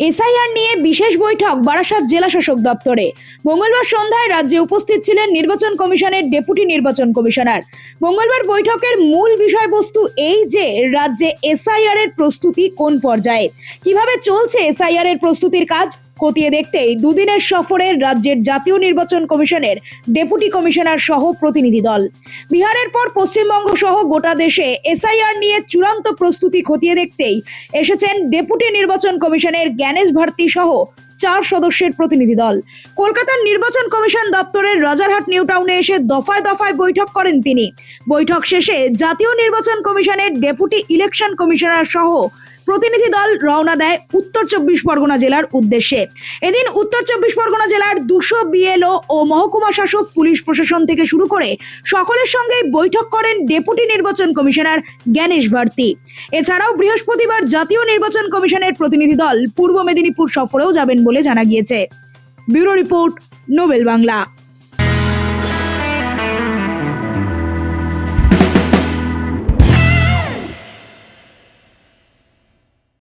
SIR নিয়ে বিশেষ বৈঠক বারাসাত জেলা শাসক দপ্তরে। মঙ্গলবার সন্ধ্যায় রাজ্যে উপস্থিত ছিলেন নির্বাচন কমিশনের ডেপুটি নির্বাচন কমিশনার। মঙ্গলবার বৈঠকের মূল বিষয়বস্তু এই যে, রাজ্যে এসআইআর এর প্রস্তুতি কোন পর্যায়ে? কীভাবে চলছে এসআইআর এর প্রস্তুতির কাজ? খতিয়ে দেখতেই দুদিনের সফরে রাজ্যের জাতীয় নির্বাচন কমিশনের ডেপুটি কমিশনার সহ প্রতিনিধি দল। বিহারের পর পশ্চিমবঙ্গ সহ গোটা দেশে এসআইআর নিয়ে চূড়ান্ত প্রস্তুতি খতিয়ে দেখতেই এসেছেন ডেপুটি নির্বাচন কমিশনের জ্ঞানেশ ভারতী সহ চার সদস্যের প্রতিনিধি দল। কলকাতার নির্বাচন কমিশন দপ্তরের রাজারহাট নিউ টাউনে এসে দফায় দফায় বৈঠক করেন তিনি। বৈঠক শেষে জাতীয় নির্বাচন কমিশনের ডেপুটি ইলেকশন কমিশনার সহ প্রতিনিধি দল রওনা দেয় উত্তর চব্বিশ পরগনা জেলার উদ্দেশ্যে। এদিন উত্তর চব্বিশ পরগনা জেলার দুশো বিএলও ও মহকুমা শাসক পুলিশ প্রশাসন থেকে শুরু করে সকলের সঙ্গেই বৈঠক করেন ডেপুটি নির্বাচন কমিশনার জ্ঞানেশ ভারতী। এছাড়াও বৃহস্পতিবার জাতীয় নির্বাচন কমিশনের প্রতিনিধি দল পূর্ব মেদিনীপুর সফরেও যাবেন বলে জানা গিয়েছে। Bureau report Nobel Bangla.